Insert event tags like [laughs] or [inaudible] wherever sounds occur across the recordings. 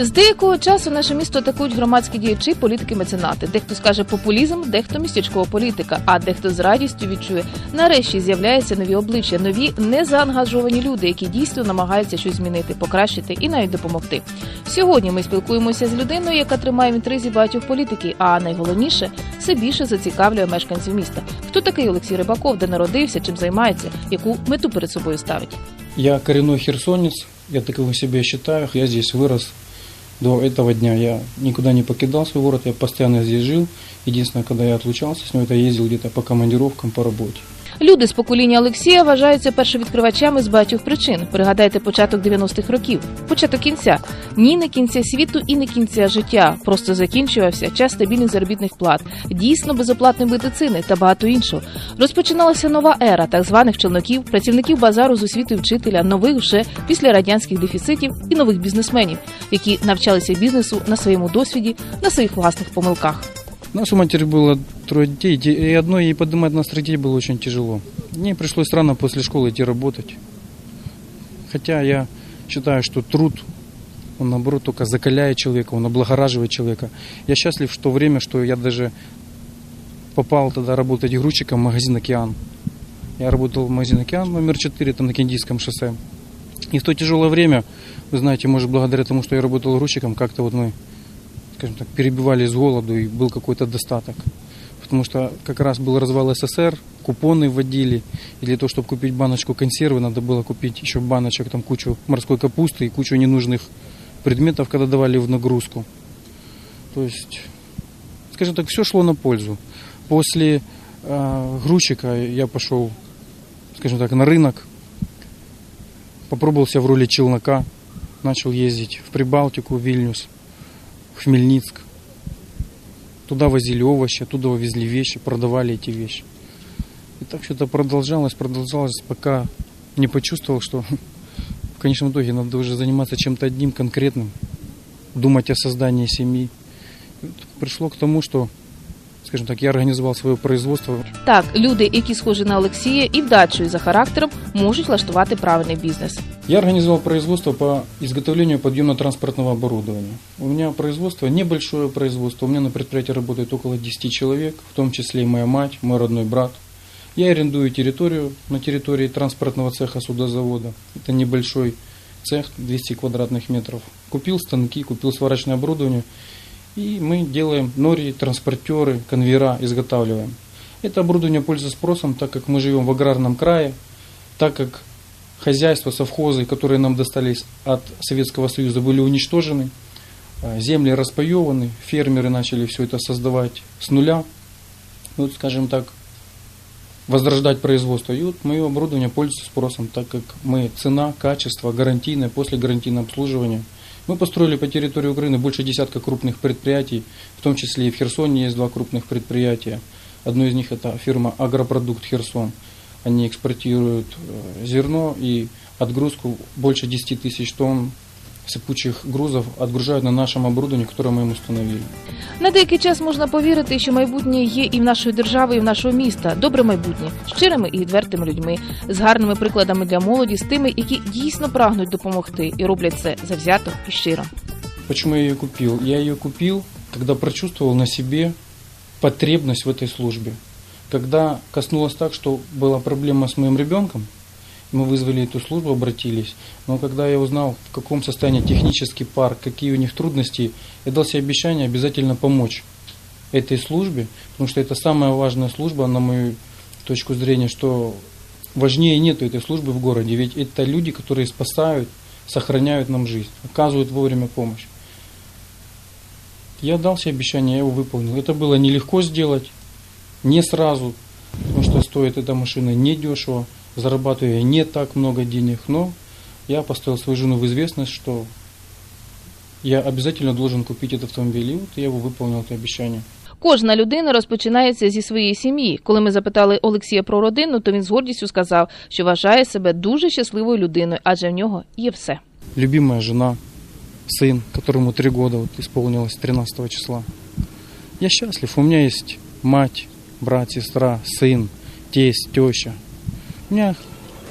З деякого часу наше місто атакують громадські діячі, політики, меценати. Дехто скаже популізм, дехто містечкова політика, а дехто з радістю відчує. Нарешті з'являються нові обличчя, нові незаангажовані люди, які дійсно намагаються щось змінити, покращити і навіть допомогти. Сьогодні ми спілкуємося з людиною, яка тримає інтризі багатьох політиків. А найголовніше все більше зацікавлює мешканців міста. Хто такий Олексій Рибаков, де народився, чим займається, яку мету перед собою ставить. Я коренной херсонец, я таковым себя считаю, я здесь вырос до этого дня. Я никуда не покидал свой город, я постоянно здесь жил. Единственное, когда я отлучался с это ездил где-то по командировкам, по работе. Люди з покоління Олексія вважаються першовідкривачами з багатьох причин. Пригадайте початок 90-х років, початок кінця. Ні, не кінця світу і не кінця життя. Просто закінчувався час стабільних заробітних плат, дійсно безоплатної медицини та багато іншого. Розпочиналася нова ера так званих челноків, працівників базару з освітою вчителя, нових вже після радянських дефіцитів і нових бізнесменів, які навчалися бізнесу на своєму досвіді, на своїх власних помилках. У матери было трое детей, и одной ей поднимать нас детей было очень тяжело. Мне пришлось рано после школы идти работать. Хотя я считаю, что труд, он наоборот только закаляет человека, он облагораживает человека. Я счастлив в то время, что я даже попал тогда работать грузчиком в магазин «Океан». Я работал в магазине «Океан» номер 4, там на Кендийском шоссе. И в то тяжелое время, вы знаете, может, благодаря тому, что я работал грузчиком, как-то вот мы, скажем так, перебивали с голоду и был какой-то достаток. Потому что как раз был развал СССР, купоны вводили, и для того, чтобы купить баночку консервы, надо было купить еще баночек, там кучу морской капусты и кучу ненужных предметов, когда давали в нагрузку. То есть, скажем так, все шло на пользу. После э, грузчика я пошел, скажем так, на рынок, попробовал себя в роли челнока, начал ездить в Прибалтику, в Вильнюс, в Хмельницк. Туда возили овощи, оттуда везли вещи, продавали эти вещи. И так что-то продолжалось, продолжалось, пока не почувствовал, что [laughs] в конечном итоге надо уже заниматься чем-то одним конкретным, думать о создании семьи. И вот пришло к тому, что, скажем так, я организовал свое производство. Так, люди, які схожі на Олексія і вдачею за характером, можуть влаштувати правильний бізнес. Я организовал производство по изготовлению подъемно-транспортного оборудования. У меня производство небольшое производство. У меня на предприятии работает около 10 человек, в том числе и моя мать, мой родной брат. Я арендую территорию на территории транспортного цеха судозавода. Это небольшой цех, 200 квадратных метров. Купил станки, купил сварочное оборудование. И мы делаем нори, транспортеры, конвейера, изготавливаем. Это оборудование пользуется спросом, так как мы живем в аграрном крае, так как хозяйства, совхозы, которые нам достались от Советского Союза, были уничтожены, э, земли распаеваны, фермеры начали все это создавать с нуля, вот, скажем так, возрождать производство. И вот мое оборудование пользуется спросом, так как мы цена, качество, гарантийное, после гарантийное обслуживание. Мы построили по территории Украины больше десятка крупных предприятий, в том числе и в Херсоне есть два крупных предприятия. Одно из них это фирма Агропродукт Херсон. Они экспортируют э, зерно и отгрузку больше 10 тысяч тонн сыпучих грузов отгружают на нашем оборудовании, которое мы им установили. На деякий час можна повірити, що майбутнє є і в нашої держави, і в нашого міста. Добре майбутнє, з щирими і відвертими людьми, з гарними прикладами для молоді, з тими, які дійсно прагнуть допомогти і роблять це завзято і щиро. Почему я ее купил? Я ее купил, когда прочувствовал на себе потребность в этой службе. Когда коснулось так, что была проблема с моим ребенком, мы вызвали эту службу, обратились. Но когда я узнал, в каком состоянии технический парк, какие у них трудности, я дал себе обещание обязательно помочь этой службе, потому что это самая важная служба, на мою точку зрения, что важнее нету этой службы в городе, ведь это люди, которые спасают, сохраняют нам жизнь, оказывают вовремя помощь. Я дал себе обещание, я его выполнил. Это было нелегко сделать, не сразу, потому что стоит эта машина недешево, зарабатываю я не так много денег, но я поставил свою жену в известность, что я обязательно должен купить этот автомобиль, и вот я его выполнил, это обещание. Кожна людина розпочинається зі своєї сім'ї. Коли ми запитали Олексія про родину, то він з гордістю сказав, що вважає себе дуже щасливою людиною, адже в нього є все. Любимая жена, сын, которому три года вот исполнилось 13 числа. Я счастлив, у меня есть мать, брат, сестра, сын, тесть, теща. У меня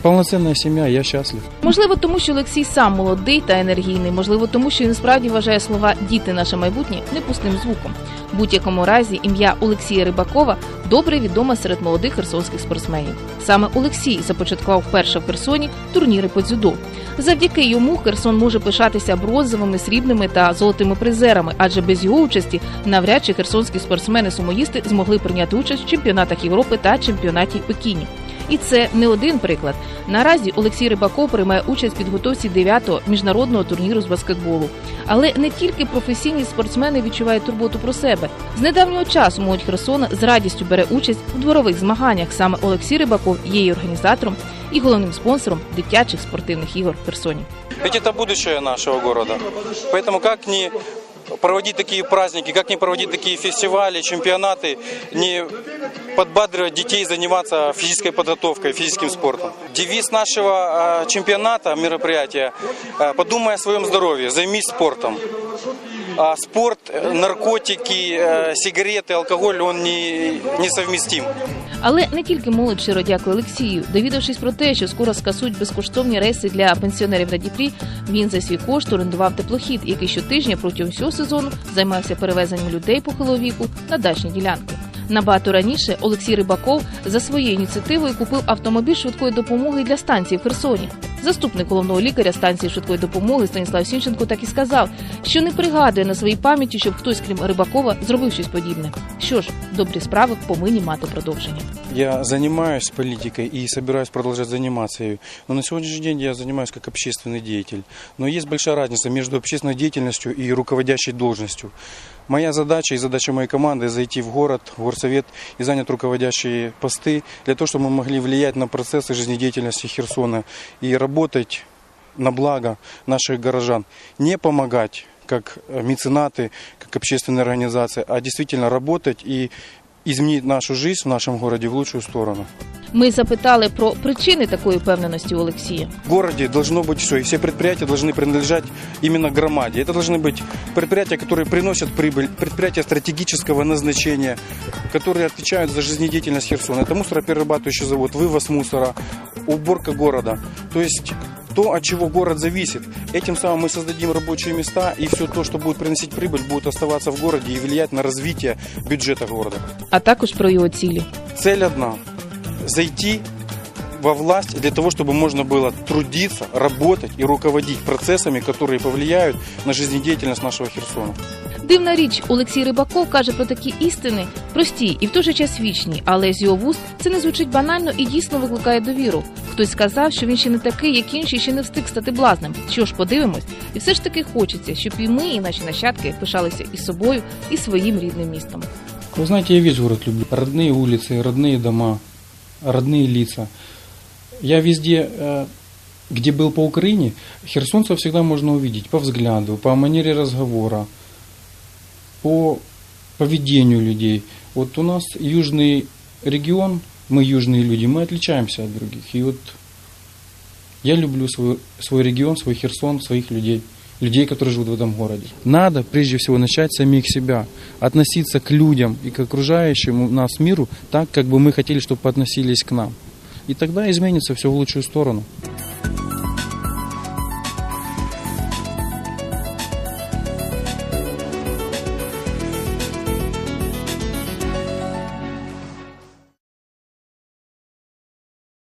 полноценная семья, я счастлив. Можливо, тому що Олексій сам молодий та енергійний. Можливо, тому що він справді вважає слова діти наше майбутнє непустим звуком. Будь-якому разі ім'я Олексія Рибакова добре відоме серед молодих херсонських спортсменів. Саме Олексій започаткував вперше в Херсоні турніри по дзюдо. Завдяки йому Херсон може пишатися бронзовими, срібними та золотими призерами, адже без його участі навряд чи херсонські спортсмени-сумоїсти змогли прийняти участь в чемпіонатах Європи та чемпіонаті Пекіні. І це не один приклад. Наразі Олексій Рибаков приймає участь в підготовці 9-го міжнародного турніру з баскетболу. Але не тільки професійні спортсмени відчувають турботу про себе. З недавнього часу молодь Херсона з радістю бере участь у дворових змаганнях. Саме Олексій Рибаков є і організатором і головним спонсором дитячих спортивних ігор в Херсоні. Ведь это будущее нашего города. Поэтому как не проводить такие праздники, как не проводить такие фестивали, чемпионаты, не подбадривать детей заниматься физической подготовкой, физическим спортом. Девиз нашего э, чемпионата, мероприятия э, «Подумай о своем здоровье, займись спортом». А спорт, э, наркотики, э, сигареты, алкоголь, он не, несовместим. Але не тільки молодь щиро дякує Олексію. Довідавшись про те, що скоро скасують безкоштовні рейси для пенсіонерів на Дніпрі, він за свій кошт орендував теплохід, який щотижня протягом всього сезону займався перевезенням людей похилого віку на дачні ділянки. Набагато раніше Олексій Рибаков за своєю ініціативою купив автомобіль швидкої допомоги для станції в Херсоні. Заступник головного лікаря станції швидкої допомоги Станіслав Сінченко так і сказав, що не пригадує на своїй пам'яті, щоб хтось, крім Рибакова, зробив щось подібне. Що ж, добрі справи повинні мати продовження. Я занимаюсь политикой и собираюсь продолжать заниматься ею. Но на сегодняшний день я занимаюсь как общественный деятель. Но есть большая разница между общественной деятельностью и руководящей должностью. Моя задача и задача моей команды зайти в город, в горсовет и занять руководящие посты для того, чтобы мы могли влиять на процессы жизнедеятельности Херсона и работать на благо наших горожан. Не помогать как э, меценаты, как общественные организации, а действительно работать и изменить нашу жизнь в нашем городе в лучшую сторону. Ми запитали про причини такої впевненості у Олексія. В городе должно быть все, и все предприятия должны принадлежать именно громаде. Это должны быть предприятия, которые приносят прибыль, предприятия стратегического назначения, которые отвечают за жизнедеятельность Херсона. Это мусороперерабатывающий завод, вывоз мусора, уборка города. То есть то, от чего город зависит. Этим самым мы создадим рабочие места, и все то, что будет приносить прибыль, будет оставаться в городе и влиять на развитие бюджета города. а також про його цілі. Цель одна – зайти во власть для того, чтобы можно было трудиться, работать и руководить процессами, которые повлияют на жизнедеятельность нашего Херсона. Дивна річ, Олексій Рибаков каже про такі істини прості і в той же час вічні, але з його вуст це не звучить банально і дійсно викликає довіру. Хтось сказав, що він ще не такий, як інші, ще не встиг стати блазнем. Що ж, подивимось, і все ж таки хочеться, щоб і ми, і наші нащадки пишалися і собою, і своїм рідним містом. Вы знаете, я весь город люблю. Родные улицы, родные дома, родные лица. Я везде, э, где был по Украине, херсонцев всегда можно увидеть по взгляду, по манере разговора, По поведению людей. Вот у нас южный регион, мы южные люди, мы отличаемся от других. И вот я люблю свой, свой регион, свой Херсон, своих людей, людей, которые живут в этом городе. Надо прежде всего начать самих себя, относиться к людям и к окружающему нас миру так, как бы мы хотели, чтобы относились к нам. И тогда изменится все в лучшую сторону.